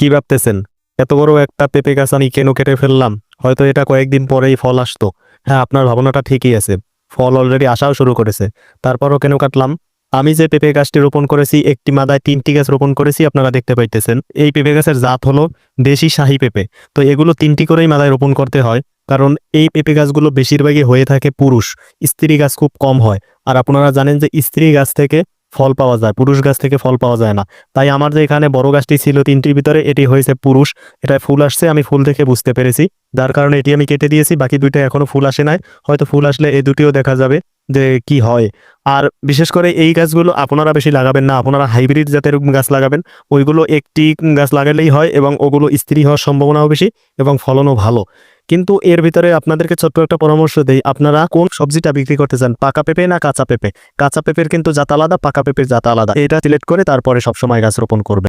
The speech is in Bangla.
কি ভাবতেছেন? এত বড় একটা পেঁপে গাছ আমি কেন কেটে ফেললাম? হয়তো এটা কয়েকদিন পরেই ফল আসতো। হ্যাঁ আপনার ভাবনাটা ঠিকই আছে। ফল অলরেডি আসাও শুরু করেছে। তারপরও কেন কাটলাম? আমি যে পেঁপে গাছটি রোপণ করেছি, একটি মাদায় তিনটি গাছ রোপণ করেছি, আপনারা দেখতে পাইতেছেন। এই পেঁপে গাছের জাত হলো দেশি শাহী পেঁপে। তো এগুলো তিনটি করেই মাদায় রোপণ করতে হয়, কারণ এই পেঁপে গাছগুলো বেশিরভাগই হয়ে থাকে পুরুষ। স্ত্রী গাছ খুব কম হয়। আর আপনারা জানেন যে স্ত্রী গাছ থেকে ফল পাওয়া যায়, পুরুষ গাছ থেকে ফল পাওয়া যায় না। তাই আমার যে এখানে বড় গাছটি ছিল, তিনটির ভিতরে এটি হয়েছে পুরুষ। এটা ফুল আসছে, আমি ফুল দেখে বুঝতে পেরেছি। যার কারণে এটি আমি কেটে দিয়েছি, বাকি দুইটা এখনও ফুল আসে নাই। হয়তো ফুল আসলে এই দুটিও দেখা যাবে যে কি হয়। আর বিশেষ করে এই গাছগুলো আপনারা বেশি লাগাবেন না, আপনারা হাইব্রিড জাতের গাছ লাগাবেন। ওইগুলো একটি গাছ লাগালেই হয় এবং ওগুলো স্ত্রী হওয়ার সম্ভাবনাও বেশি এবং ফলনও ভালো। কিন্তু এর ভিতরে আপনাদেরকে ছোট্ট একটা পরামর্শ দেই। আপনারা কোন সবজিটা বিক্রি করতে চান, পাকা পেঁপে না কাঁচা পেঁপে? কাঁচা পেঁপের কিন্তু জাত আলাদা, পাকা পেঁপের জাত আলাদা। এটা সিলেক্ট করে তারপরে সবসময় গাছ রোপণ করবে